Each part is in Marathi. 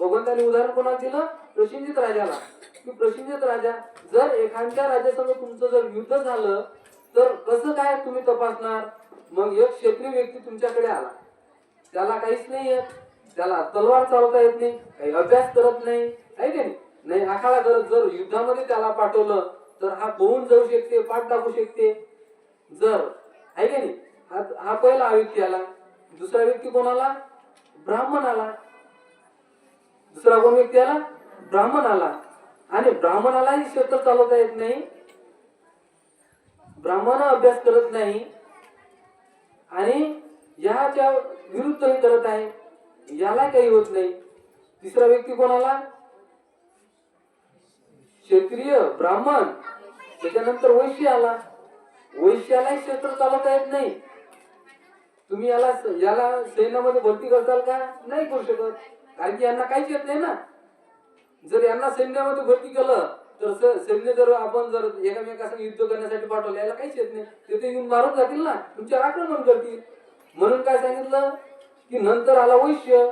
भगवंताने उदाहरण कोणाला दिलं? प्रसिंजित राजाला. की प्रसिंजित राजा जर एखाद्या राजासंग तुमचं जर युद्ध झालं तर कसं काय तुम्ही तपासणार? मग एक क्षेत्रीय व्यक्ती तुमच्याकडे आला. त्याला काहीच नाही येत त्याला तलवार चालवता येत नाही काही अभ्यास करत नाही आहे की नाही? नाही आखाडा करत जर युद्धामध्ये त्याला पाठवलं तर हा पोहून जाऊ शकते पाठ टाकू शकते. जर आहे की नाही? हा हा पहिला व्यक्ती आला. दुसरा व्यक्ती कोणाला? ब्राह्मण आला. दुसरा कोण व्यक्ती आला? ब्राह्मण आला. आणि ब्राह्मणालाही क्षेत्र चालवता येत नाही. ब्राह्मण अभ्यास करत नाही. आणि याच्या विरुद्ध हे करत आहे. याला काही होत नाही. तिसरा व्यक्ती कोण आला? क्षत्रिय ब्राह्मण. त्याच्यानंतर वैश्य आला. वैश्याला क्षेत्र चालवता येत नाही. तुम्ही याला याला सैन्यामध्ये भरती करताल का? नाही करू शकत. कारण की यांना काहीच येत नाही ना. जर यांना सैन्यामध्ये भरती केलं तर स- सैन्य जर आपण जर एकामेकांना युद्ध करण्यासाठी पाठवलं याला काहीच येत नाही. ते येऊन मारून जातील ना. तुमच्यावर आक्रमण करतील. म्हणून काय सांगितलं? की नंतर आला वैश्य.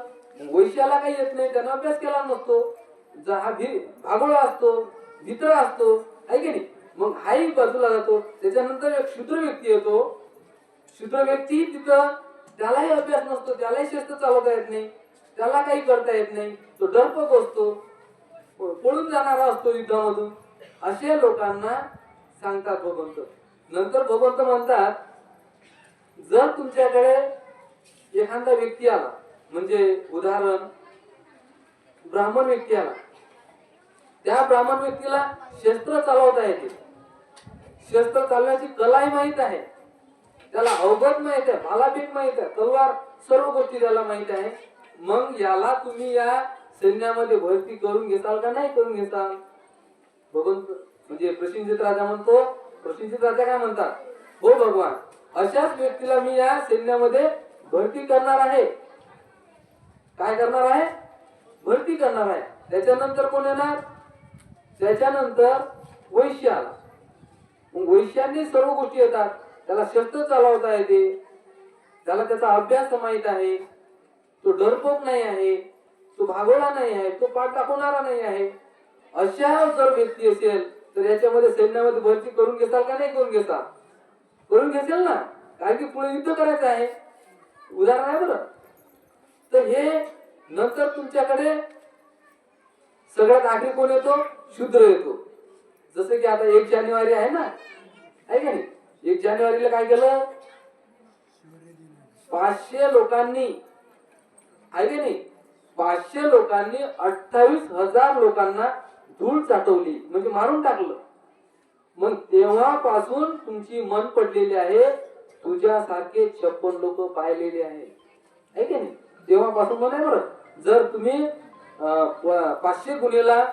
वैश्याला काही येत नाही. त्यांना अभ्यास केला नसतो. जर हा भी भागोळा असतो भित्र असतो. आहे की नाही? मग हाही बाजूला जातो. त्याच्यानंतर एक क्षुद्र व्यक्ती येतो. क्षुद्र व्यक्ती तिथं त्यालाही अभ्यास नसतो. त्यालाही शस्त्र चालवता येत नाही. त्याला काही करता येत नाही. तो डरपक असतो पळून जाणारा असतो युद्धामधून. असे लोकांना सांगतात भगवंत. नंतर भगवंत म्हणतात जर तुमच्याकडे एखादा व्यक्ती आला म्हणजे उदाहरण ब्राह्मण व्यक्ती आला. त्या ब्राह्मण व्यक्तीला शस्त्र चालवता येते. शस्त्र चालवण्याची कलाही माहीत आहे. त्याला अवगत माहीत आहे भालाफेक माहीत आहे. तलवार सर्व गोष्टी त्याला माहीत आहे. मग याला तुम्ही या सैन्यामध्ये भरती करून घेताल का नाही करून घेताल? भगवंत म्हणजे प्रसिंजित राजा म्हणतो प्रसिंजित राजा काय म्हणतात? हो भगवान अशाच व्यक्तीला मी या सैन्यामध्ये भरती करणार आहे. काय करणार आहे? भरती करणार आहे. त्याच्यानंतर कोण येणार? त्याच्यानंतर वैश्याला. मग वैश्यांनी सर्व गोष्टी येतात. त्याला शस्त्र चालवता येते. त्याला त्याचा अभ्यास माहीत आहे. तो डरपोक नाही आहे तो भागोळा नाही आहे तो पाठ दाखवणारा नाही आहे. अशा जर व्यक्ती असेल तर याच्यामध्ये सैन्यामध्ये भरती करून घेताल का नाही करून घेताल करून घेसेल ना. कारण की पुढे युद्ध करायचं आहे. उदाहरण आहे बरं. तर हे नंतर तुमच्याकडे सगळ्यात आखरी कोण येतो? शूद्र येतो. जसं की आता एक जानेवारी आहे ना. आहे का नाही? एक जानेवारीला काय केलं? पाचशे लोकांनी आहे की नाही? पाचशे लोकांनी अठ्ठावीस हजार लोकांना धूळ चाटवली. म्हणजे मारून टाकलं. मग तेव्हापासून तुमची मन पडलेली आहे. तुझ्यासारखे छप्पन लोक पाहिलेले आहे. की नाही? तेव्हापासून म्हणे बरं. जर तुम्ही पाचशे गुन्हेला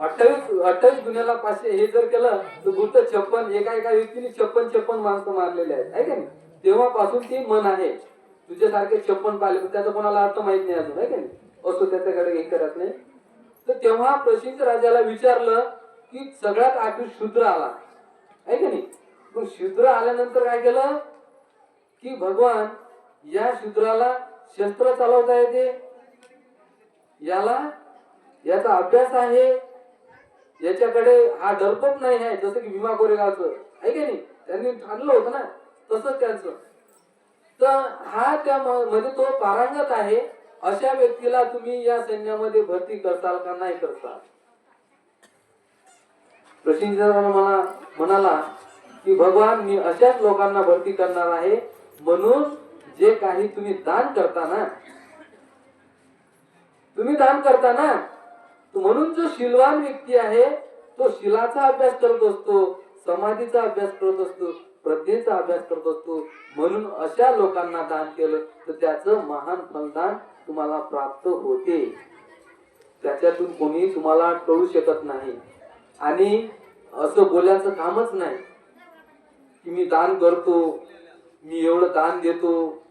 अठ्ठावीस अठ्ठावीस गुन्ह्याला पाचशे हे जर केलं तर गुप्त छप्पन एका एका व्यक्तीने छप्पन छप्पन माणसं मारलेले आहेत. आहे का नाही? तेव्हापासून ती मन आहे. तुझ्यासारखे छप्पन पाहिले पण त्याचा कोणाला अर्थ माहीत नाही अजून आहे का नाही? असो त्याच्याकडे हे करत नाही. तर तेव्हा प्रसिद्ध राजाला विचारलं की सगळ्यात आखरी शूद्र आला. आहे का नाही? मग शूद्र आल्यानंतर काय केलं? की भगवान या शूद्राला शस्त्र चालवता येते. याला याचा अभ्यास आहे. याच्याकडे हा डरपोक नाही आहे जसं की भीमा कोरेगावचं आहे का नाही? त्यांनी ठाणलं होतं ना तसंच त्यांचं. तर हा त्या म्हणजे तो पारंगत आहे अशा व्यक्तीला तुम्ही या सैन्यामध्ये भरती करताल का नाही करताल? प्रसिंग मला म्हणाला की भगवान मी अशाच लोकांना भरती करणार आहे म्हणून जे काही तुम्ही दान करता ना तुम्ही दान करता ना म्हणून जो शिलवान व्यक्ती आहे तो शिलाचा अभ्यास करत असतो समाधीचा अभ्यास करत असतो प्रज्ञेचा अभ्यास करत असतो. म्हणून अशा लोकांना दान केलं तर त्याचं महान फलदान तुम्हाला प्राप्त होते. त्याच्यातून कोणी तुम्हाला टळू शकत नाही. आणि असं बोलायचं कामच नाही. की मी दान करतो मी एवढं दान देतो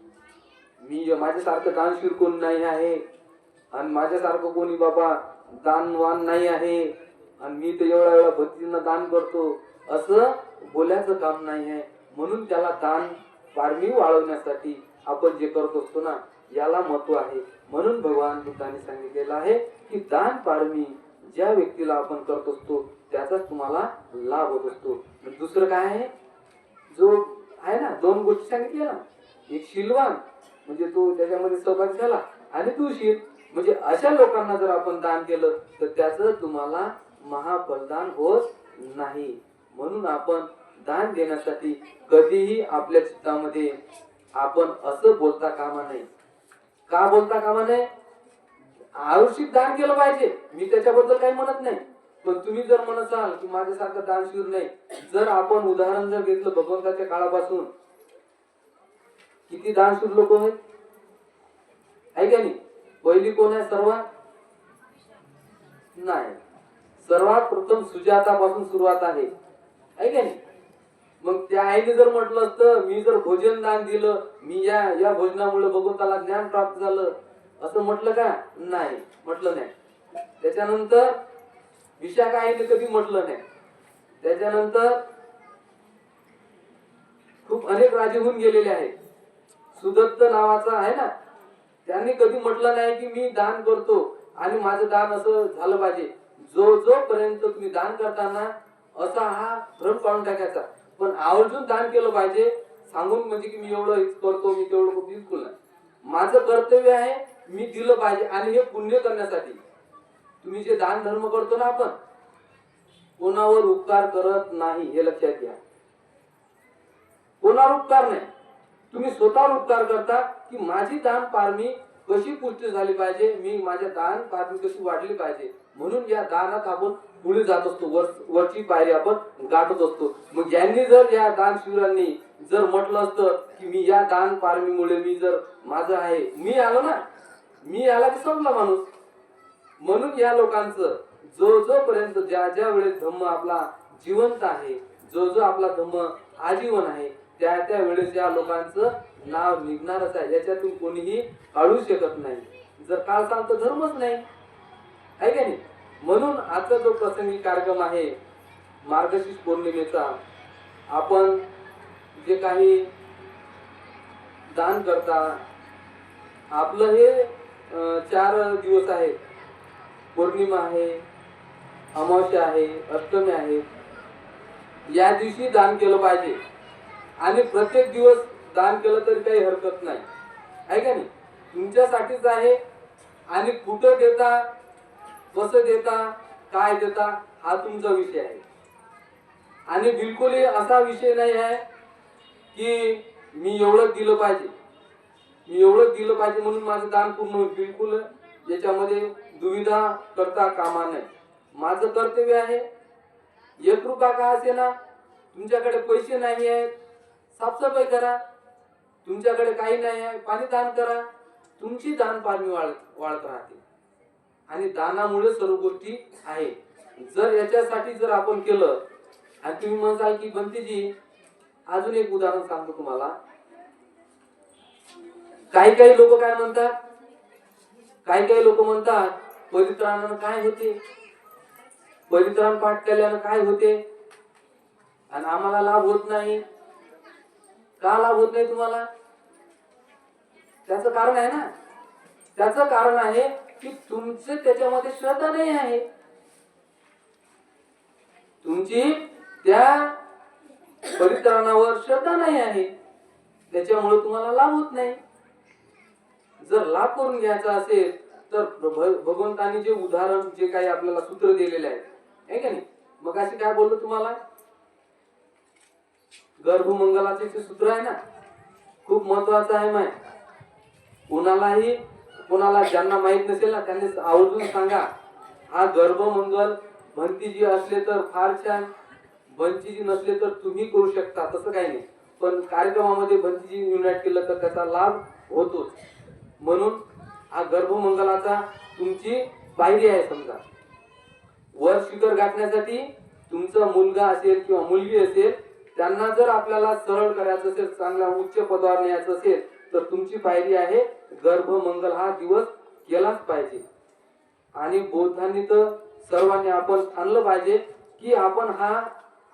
मी माझ्यासारखं दानशूर कोण नाही आहे. आणि माझ्यासारखं कोणी बाबा दानवान नाही आहे. आणि मी तर एवढ्या वेळा भक्तींना दान करतो. असं बोलायचं काम नाही आहे. म्हणून त्याला दान पारमी वाळवण्यासाठी आपण जे करत असतो ना याला महत्त्व आहे. म्हणून भगवान बुद्धाने सांगितलेलं आहे की दान पारमी ज्या व्यक्तीला आपण करत असतो त्याचाच तुम्हाला लाभ होत असतो. दुसरं काय आहे? जो आहे ना दोन गोष्टी सांगितल्या ना. एक शिलवान म्हणजे तो त्याच्यामध्ये सहभाग झाला आणि तू म्हणजे अशा लोकांना जर आपण दान केलं तर त्याचं तुम्हाला महाफलदान होत नाही. म्हणून आपण दान देण्यासाठी कधीही आपल्या चित्तामध्ये आपण असं बोलता कामा नये. का बोलता कामा नये? आवश्यक दान केलं पाहिजे. मी त्याच्याबद्दल काही म्हणत नाही. पण तुम्ही जर म्हणत असाल की माझ्यासारखं दानशूर नाही जर आपण उदाहरण जर घेतलं भगवंताच्या काळापासून किती दानशूर लोक आहेत आहे का नाही? पहिली कोण आहे? सर्वात? नाही. सर्वात प्रथम सुजातापासून सुरुवात आहे. आहे का नाही? मग त्या आईने जर म्हटलं असतं मी जर भोजन दान दिलं मी या या भोजनामुळे भगवंताला ज्ञान प्राप्त झालं असं म्हटलं का? नाही म्हटलं नाही. त्याच्यानंतर विशाखा आईने कधी म्हटलं नाही. त्याच्यानंतर खूप अनेक राजे होऊन गेलेले आहेत. सुदत्त नावाचा आहे ना? त्यांनी कधी म्हटलं नाही की मी दान करतो आणि माझं दान असं झालं पाहिजे. जो जोपर्यंत तुम्ही दान करताना असा हा भ्रम काढून टाकायचा पण आवर्जून दान केलं पाहिजे. सांगून म्हणजे की मी एवढं करतो मी तेवढं करतो, बिलकुल नाही. माझं कर्तव्य आहे मी दिलं पाहिजे आणि हे पुण्य करण्यासाठी. तुम्ही जे दान धर्म करतो ना आपण कोणावर उपकार करत नाही हे लक्षात घ्या. कोणावर उपकार नाही. तुम्ही स्वतःवर उपकार करता की माझी दान पारमी कशी पुष्टी झाली पाहिजे मी माझ्या दान पारमी कशी वाढली पाहिजे. म्हणून या दानात आपण पुढे जात असतो. वर वरची पायरी आपण गाठत असतो. मग ज्यांनी जर या दान शिबिरांनी जर म्हटलं असतं की मी या दान पारमीमुळे मी जर माझं आहे मी आलो ना मी आला की संपला माणूस. म्हणून या लोकांचं जो जोपर्यंत ज्या ज्या वेळेस धम्म आपला जिवंत आहे जो जो आपला धम्म आजीवन आहे त्या त्या वेळेस या लोकांचं नाव निघणारच आहे. याच्यातून कोणीही काढू शकत नाही. जर काल सांगत धर्मच नाही. आहे का नाही? म्हणून आजचा जो प्रसंगी कार्यक्रम आहे मार्गशीर्ष पौर्णिमेचा आपण जे काही दान करता आपलं हे चार दिवस आहेत पौर्णिमा आहे अमावस्या आहे अष्टमी आहे. या दिवशी दान केलं पाहिजे. आणि प्रत्येक दिवस दान केलं तरी काही हरकत नाही. आहे का नाही? तुमच्यासाठीच आहे आणि कुठं देता कसं देता काय देता हा तुमचा विषय आहे. आणि बिलकुलही असा विषय नाही आहे की मी एवढं दिलं पाहिजे. मी एवढं दिलं पाहिजे म्हणून माझं दान पूर्ण होईल. बिलकुल याच्यामध्ये दुविधा करता कामा नये. माझं कर्तव्य आहे एक रुपया का असे ना तुमच्याकडे पैसे नाही आहेत साफसफाई करा. तुमच्याकडे काही नाही आहे पाणी दान करा. तुमची दान पाणी वाढत वाढत राहते. आणि दानामुळे सर्व गोष्टी आहे. जर याच्यासाठी जर आपण केलं आणि तुम्ही म्हणताल की बंतीजी अजून एक उदाहरण सांगतो तुम्हाला. काही काही लोक काय म्हणतात? काही काही लोक म्हणतात परित्राणानं काय होते? परित्राण पाठ केल्यानं काय होते? आणि आम्हाला लाभ होत नाही. का लाभ होत नाही तुम्हाला? त्याचं कारण आहे ना. त्याचं कारण आहे की तुमचे त्याच्यामध्ये श्रद्धा नाही आहे. तुमची त्या परित्राणावर श्रद्धा नाही आहे. त्याच्यामुळे तुम्हाला लाभ होत नाही. जर लाभ करून घ्यायचा असेल तर भगवंतानी जे उदाहरण जे काही आपल्याला सूत्र दिलेले आहे का नाही? मग असे काय बोललो तुम्हाला? गर्भमंगलाचे सूत्र आहे ना खूप महत्वाचं आहे माय कोणालाही कोणाला ज्यांना माहीत नसेल ना त्यांनी आवर्जून सांगा. हा गर्भमंगल भंतीजी असले तर फार छान भंतीजी नसले तर तुम्ही करू शकता तसं काही नाही. पण कार्यक्रमामध्ये भंतीजी युनाईट केलं तर त्याचा लाभ होतोच. म्हणून हा गर्भमंगलाचा तुमची पायरी आहे समजा. वर शिखर गाठण्यासाठी तुमचा मुलगा असेल किंवा मुलगी असेल त्यांना जर आपल्याला सरळ करायचं असेल चांगल्या उच्च पदावर न्यायचं असेल तर तुमची पायरी आहे गर्भमंगल हा दिवस केलाच पाहिजे. आणि बौद्धांनी तर सर्वांनी आपण ठाणलं पाहिजे की आपण हा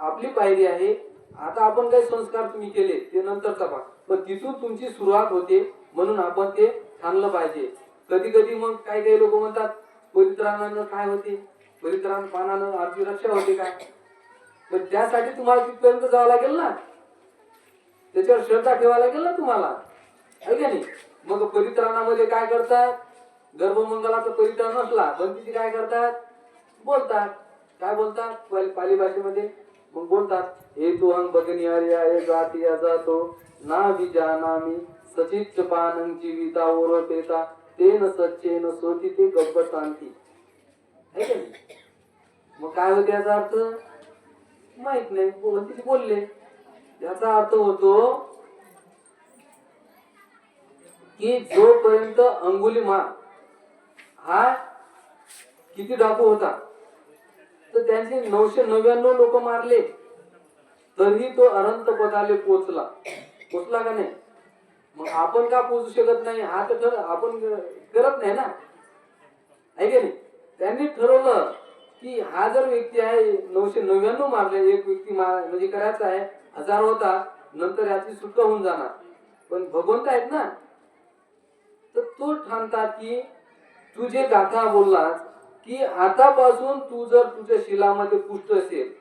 आपली पायरी आहे. आता आपण काही संस्कार तुम्ही केले ते नंतरचा भाग पण तिथून तुमची सुरुवात होते म्हणून आपण ते ठाणलं पाहिजे. कधी कधी मग काही काही लोक म्हणतात परित्राणानं काय होते? परित्राण पानानं आमची रक्षा होते काय पण त्यासाठी तुम्हाला तिथपर्यंत जावं लागेल ना? त्याच्यावर श्रद्धा ठेवायला लागेल ना तुम्हाला? आहे का नाही? मग परित्राणामध्ये काय करतात? गर्भमंगलाचा परित्राण पण किती काय करतात? बोलतात. काय बोलतात? पाली भाषेमध्ये मग बोलतात हे तू अंग भगनी हरिया जाती या जातो ना विजानामी सचित पानं जीविता ओरपेता तेन सच्चेन सोती ते गप्प शांती का नाही? मग काय होते याचा अर्थ? माहीत नाही. बोलले. याचा अर्थ होतो की जोपर्यंत अंगुली मार हा किती डाकू होता तर त्यांचे नऊशे नव्याण्णव लोक मारले. तरीही तो अनंत पदाले पोचला. पोचला का नाही? मग आपण का पोचू शकत नाही? हा तर ठर- आपण करत नाही ना? आहे नाही? त्यांनी ठरवलं की हा जर व्यक्ती आहे नऊशे नव्याण्णव मारले एक व्यक्ती मार म्हणजे करायचा आहे हजार होता नंतर याची सुटका होऊन जाणार. पण भगवंत आहेत ना? तर तो ठाणतात की तू जे गाथा बोललास की आतापासून तू जर तुझ्या शिलामध्ये पुष्ट असेल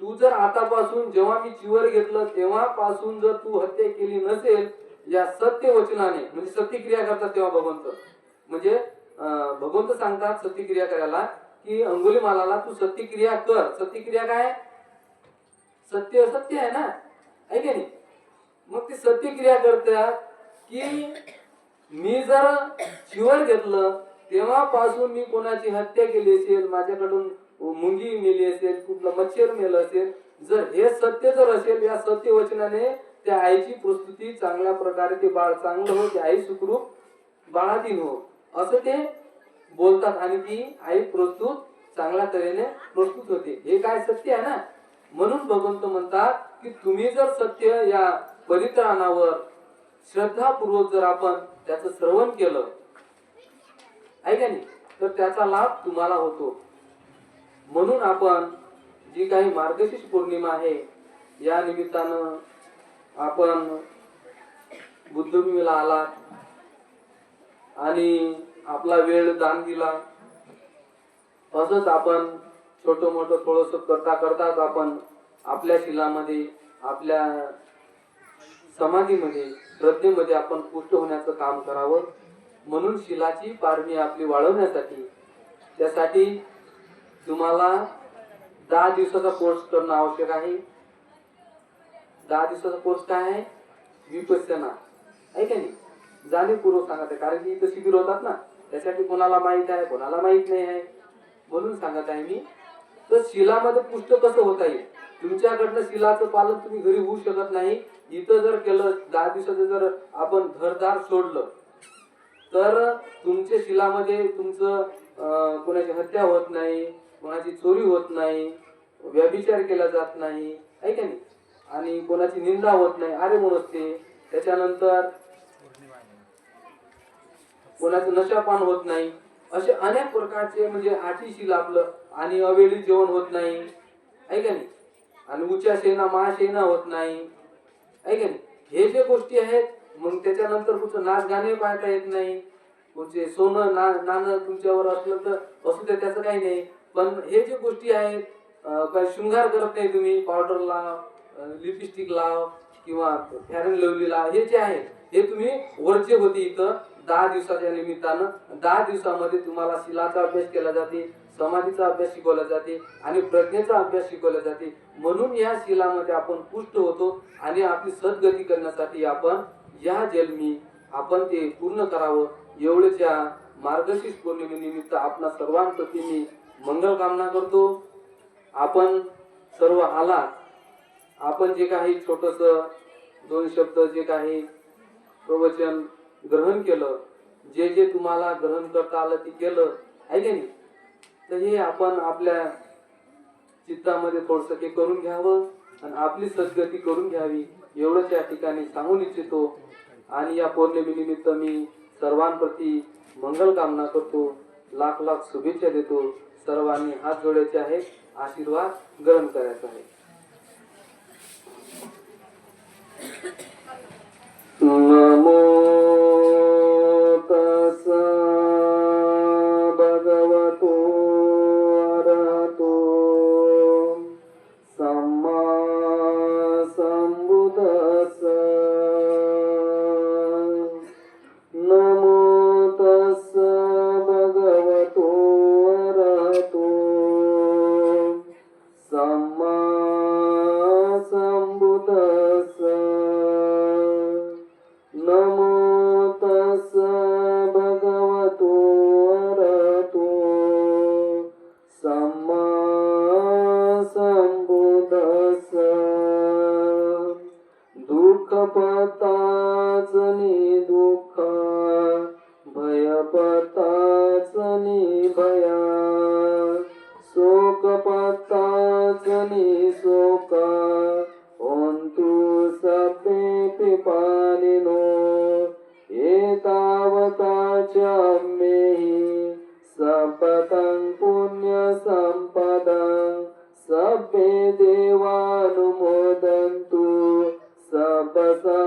तू जर आतापासून जेव्हा मी चिवर घेतलं तेव्हापासून जर तू हत्या केली नसेल या सत्य वचनाने म्हणजे सत्यक्रिया करतात तेव्हा भगवंत. म्हणजे भगवंत सांगतात सत्यक्रिया करायला की अंगुली मालाला तू सत्यक्रिया कर. सत्यक्रिया काय? सत्य सत्य आहे ना? आहे की नाही? मग ती सत्यक्रिया करतात की मी जर शिवर घेतलं तेव्हापासून मी कोणाची हत्या केली असेल माझ्याकडून मुंगी मेली असेल कुठलं मच्छर मेलं असेल जर हे सत्य जर असेल या सत्य वचनाने त्या आईची प्रस्तुती चांगल्या प्रकारे ते बाळ चांगलं हो ते आई सुखरूप बाळातील हो. असं ते बोलतात आणि ती आई प्रस्तुत चांगल्या तऱ्हेने प्रस्तुत होते. हे काय सत्य आहे ना? म्हणून भगवंत म्हणतात की तुम्ही जर सत्य या परित्राणावर श्रद्धापूर्वक जर आपण त्याचं श्रवण केलं. आहे का नाही? तर त्याचा लाभ तुम्हाला होतो. म्हणून आपण जी काही मार्गशीर्ष पौर्णिमा आहे या निमित्तानं आपण बुद्धभूमीला आला आणि आपला वेळ दान दिला. असंच आपण छोट मोठं थोडस करता करताच आपण आपल्या शिलामध्ये आपल्या समाधीमध्ये श्रद्धेमध्ये आपण पुष्ट होण्याचं काम करावं. म्हणून शिलाची पारणी आपली वाढवण्यासाठी त्यासाठी तुम्हाला दहा दिवसाचा कोर्स करणं आवश्यक आहे. दहा दिवसाचा कोर्स काय आहे? विपसना आहे का नाही? जाणीवपूर्वक सांगत आहे कारण की इथं शिबिर होतात ना त्यासाठी कोणाला माहीत आहे कोणाला माहीत नाही आहे. म्हणून सांगत आहे मी तर शिलामध्ये पुष्ट कसं होता येईल? तुमच्याकडनं शिलाचं पालन तुम्ही घरी होऊ शकत नाही. इथं जर केलं दहा दिवसाचं जर आपण घरदार सोडलं तर तुमच्या शिलामध्ये तुमचं कोणाची हत्या होत नाही कोणाची चोरी होत नाही व्यभिचार केला जात नाही आहे का नाही? आणि कोणाची निंदा होत नाही अरे नसते त्याच्यानंतर कोणाचं नशापान होत नाही. असे अनेक प्रकारचे म्हणजे आठीशील आपलं आणि अवेळी जेवण होत नाही. आहे का नाही? आणि उच्चा सेना महाशेना होत नाही. आहे हे जे गोष्टी आहेत मग त्याच्यानंतर कुठं नाच गाणे पाहता येत नाही. कुठचे सोनं ना नाणं तुमच्यावर असलं तर असू दे त्याचं काही नाही. पण हे जे गोष्टी आहेत काही शृंगार करत नाही तुम्ही पावडर लाव लिपस्टिक लाव किंवा फॅरन लवली लाव हे जे आहे हे तुम्ही वरचे होते इथं दहा दिवसाच्या निमित्तानं. दहा दिवसामध्ये तुम्हाला शिलाचा अभ्यास केला जाते. समाधीचा अभ्यास शिकवला जाते आणि प्रज्ञेचा अभ्यास शिकवला जाते. म्हणून या शिलामध्ये आपण पुष्ट होतो आणि आपली सद्गती करण्यासाठी आपण या जन्मी आपण ते पूर्ण करावं. एवढेच या मार्गशीर्ष पौर्णिमेनिमित्त आपणा सर्वांप्रती मी मंगल कामना करतो. आपण सर्व आला. आपण जे काही छोटस दोन शब्द जे काही प्रवचन ग्रहण केलं जे जे तुम्हाला ग्रहण करता आलं ते केलं आहे की नाही? तर हे आपण आपल्या चित्तामध्ये थोडस ते करून घ्यावं आणि आपली सद्गती करून घ्यावी एवढंच या ठिकाणी सांगून इच्छितो. आणि या पौर्णिमेनिमित्त मी सर्वांप्रती मंगल कामना करतो लाख लाख शुभेच्छा देतो. सर्वांनी हात जोडायचे आहे आशीर्वाद ग्रहण करायचा आहे. नमो तस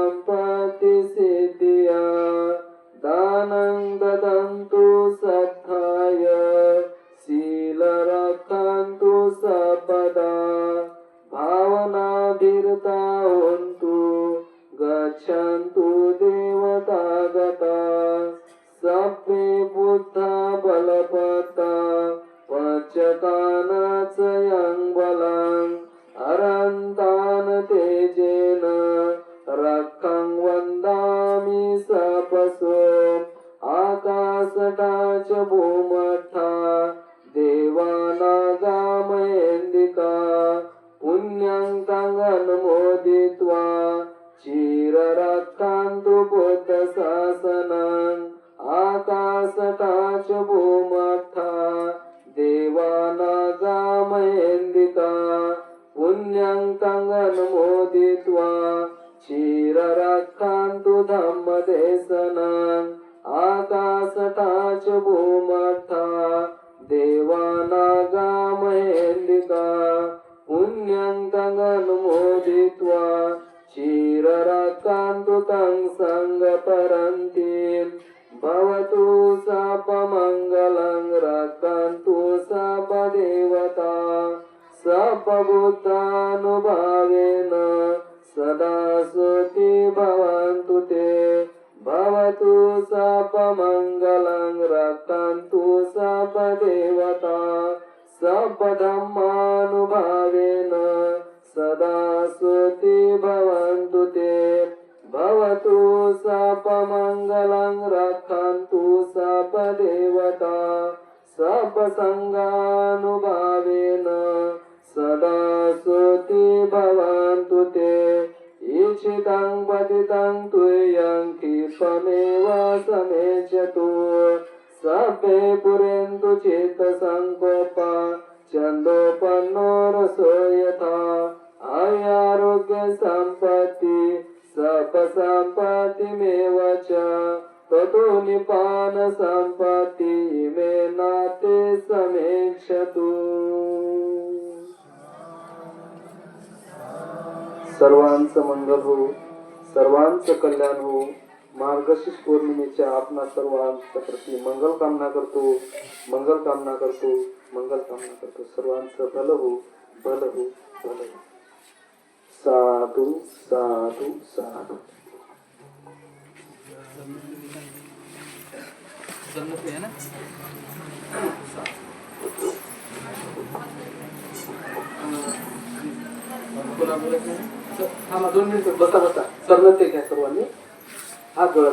देवानागामयन्दिका पुण्यं तङ्गनुमोदित्वा चिररक्षन्तु बुद्धशासनम् आकाशटा च भूमठा देवानागामयन्दिका पुण्यं तङ्गनुमोदित्वा चिररक्षन्तु धम्मदेशनम् आकाशटा च සදා පුඤ්ඤං තං අනුමෝදිत्वा චීරරක්කාන්තුතං සංඝපරන්ති භවතු සපමංගලං රක්칸තු සපදේවතා සපබුද්ධානුභාවේන සදා සුති භවන්තු තේ භවතු සපමංගලං රක්칸තු සපදේවතා सपदमानुभावेन सदा सुखी भवन्तु ते। भवतु सपमङ्गलं रक्षन्तु सपदेवता। सपसङ्गानुभावेन सदा सुखी भवन्तु ते। ईक्षितं पतितं तुयं क्षिपमेव समेचतु। पुरे पुरेन्तु चित्तसङ्कोपा चन्दोपन्नो रसो यथा सप सपसम्पत्तिमेव च ततो निपान संपत्ती मे नाते समेक्षतु। सर्वांचं मंगल हो सर्वांचं कल्याण हो मार्गशीर्ष पौर्णिमेच्या आपणा सर्वांच्या प्रती मंगल कामना करतो. मंगल कामना करतो. मंगल कामना करतो. सर्वांचं भल हो भल हो भल हो. साधू साधू साधू. थांबा दोन मिनिट. बसा बसा. सरलं ते घ्या सर्वांनी. हात जोडा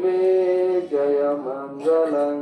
मे जयमङ्गलम् साधु